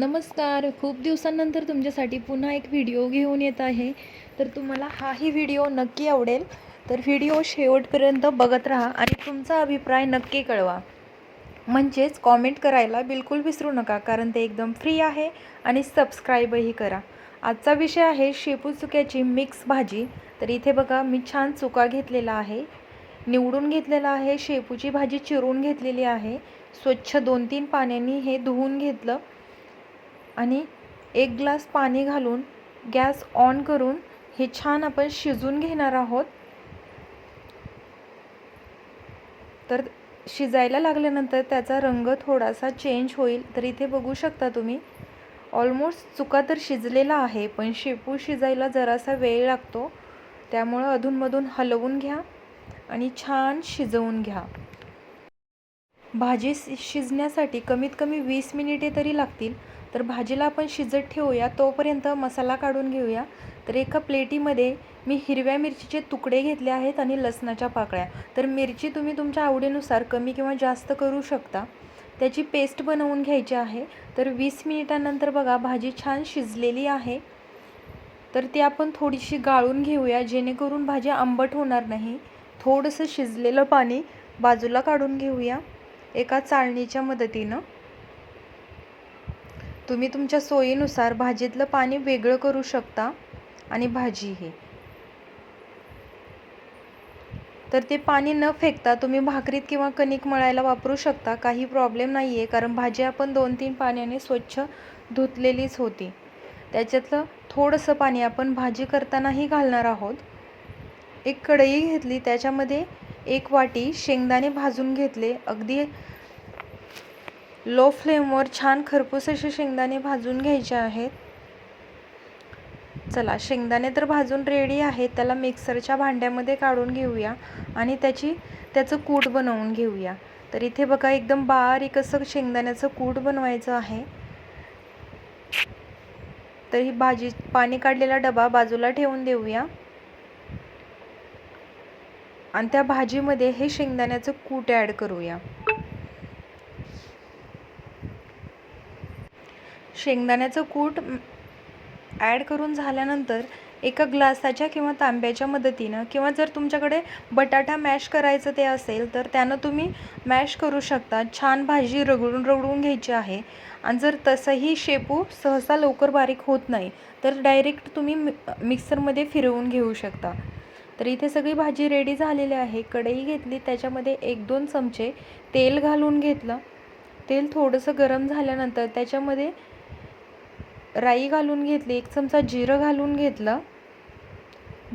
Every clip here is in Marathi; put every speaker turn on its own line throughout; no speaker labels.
नमस्कार. खूप दिवसांनंतर तुमच्यासाठी पुन्हा एक व्हिडिओ घेऊन येत आहे. तर तुम्हाला हाही व्हिडिओ नक्की आवडेल. तर व्हिडिओ शेवटपर्यंत बघत राहा आणि तुमचा अभिप्राय नक्की कळवा. म्हणजेच कॉमेंट करायला बिलकुल विसरू नका कारण ते एकदम फ्री आहे आणि सबस्क्राईबही करा. आजचा विषय आहे शेपू चुक्याची मिक्स भाजी. तर इथे बघा मी छान चुका घेतलेला आहे. निवडून घेतलेला आहे शेपूची भाजी चिरून घेतलेली आहे. स्वच्छ दोन तीन पाण्याने हे धुवून घेतलं. आणि एक ग्लास पाणी घालून गॅस ऑन करून हे छान आपण शिजून घेणार आहोत. तर शिजायला लागल्यानंतर त्याचा रंग थोडासा चेंज होईल. तर इथे बघू शकता तुम्ही ऑलमोस्ट चुका तर शिजलेला आहे पण शेपू शिजायला जरासा वेळ लागतो. त्यामुळं अधूनमधून हलवून घ्या आणि छान शिजवून घ्या. भाजी शि शिजण्यासाठी कमीत कमी वीस मिनिटे तरी लागतील. तर भाजीला आपण शिजत ठेवूया. तोपर्यंत मसाला काढून घेऊया. तर एका प्लेटीमध्ये मी हिरव्या मिरचीचे तुकडे घेतले आहेत आणि लसणाच्या पाकळ्या. तर मिरची तुम्ही तुमच्या आवडीनुसार कमी किंवा जास्त करू शकता. त्याची पेस्ट बनवून घ्यायची आहे. तर वीस मिनिटानंतर बघा भाजी छान शिजलेली आहे. तर ती आपण थोडीशी गाळून घेऊया जेणेकरून भाजी आंबट होणार नाही. थोडंसं शिजलेलं पाणी बाजूला काढून घेऊया एका चाळणीच्या मदतीनं. तुम्ही तुमच्या सोयीनुसार भाजीतलं पाणी वेगळं करू शकता आणि भाजी हे. तर ते पाणी न फेकता तुम्ही भाकरीत किंवा कणिक मळायला वापरू शकता. काही प्रॉब्लेम नाही आहे कारण भाजी आपण दोन तीन पाण्याने स्वच्छ धुतलेलीच होती. त्याच्यातलं थोडंसं पाणी आपण भाजी करतानाही घालणार आहोत. एक कढई घेतली त्याच्यामध्ये एक वाटी शेंगदाणे भाजून घेतले. अगदी लो फ्लेमवर छान खरपूस असे शेंगदाणे भाजून घ्यायचे आहेत. चला शेंगदाणे तर भाजून रेडी आहेत. त्याला मिक्सरच्या भांड्यामध्ये काढून घेऊया आणि त्याची त्याचं कूट बनवून घेऊया. तर इथे बघा एकदम बारीक असं शेंगदाण्याचं कूट बनवायचं आहे. तर ही भाजी पाणी काढलेला डबा बाजूला ठेवून देऊया. आणि त्या भाजीमध्ये हे शेंगदाण्याचं कूट ॲड करूया. शेंगदाण्याचं कूट ॲड करून झाल्यानंतर एका ग्लासाच्या किंवा तांब्याच्या मदतीनं किंवा जर तुमच्याकडे बटाटा मॅश करायचं ते असेल तर त्यानं तुम्ही मॅश करू शकता. छान भाजी रगडून रगडून घ्यायची आहे. आणि जर तसंही शेपू सहसा लवकर बारीक होत नाही तर डायरेक्ट तुम्ही मि मिक्सरमध्ये फिरवून घेऊ शकता. तर इथे सगळी भाजी रेडी झालेली आहे. कढई घेतली त्याच्यामध्ये एक दोन चमचे तेल घालून घेतलं. तेल थोडंसं गरम झाल्यानंतर त्याच्यामध्ये राई घालून घेतली एक चमचा जिरं घालून घेतलं.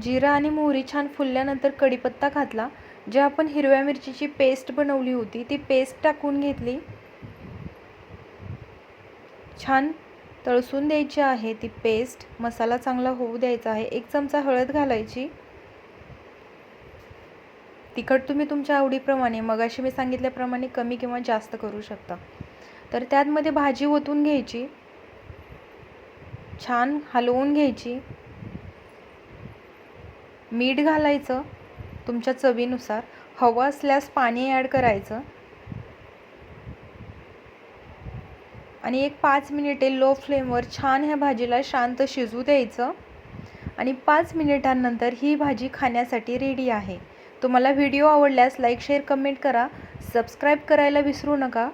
जिरं आणि मोहरी छान फुलल्यानंतर कढीपत्ता घातला. जे आपण हिरव्या मिरचीची पेस्ट बनवली होती ती पेस्ट टाकून घेतली. छान तळसून द्यायची आहे ती पेस्ट. मसाला चांगला होऊ द्यायचा आहे. एक चमचा हळद घालायची. तिखट तुम्ही तुमच्या आवडीप्रमाणे मगाशी मी सांगितल्याप्रमाणे कमी किंवा जास्त करू शकता. तर त्यातमध्ये भाजी ओतून घ्यायची. छान हलवून घ्यायची. मीठ घालायचं तुमच्या चवीनुसार. हवं असल्यास पाणी ॲड करायचं. आणि एक पाच मिनिटे लो फ्लेमवर छान ह्या भाजीला शांत शिजू द्यायचं. आणि पाच मिनिटांनंतर ही भाजी खाण्यासाठी रेडी आहे. तुम्हाला व्हिडिओ आवडल्यास लाईक शेअर कमेंट करा. सबस्क्राईब करायला विसरू नका.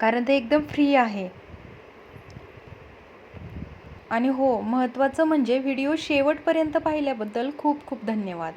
कारण ते एकदम फ्री आहे. आणि हो महत्त्वाचं म्हणजे व्हिडिओ शेवटपर्यंत पाहिल्याबद्दल खूप खूप धन्यवाद.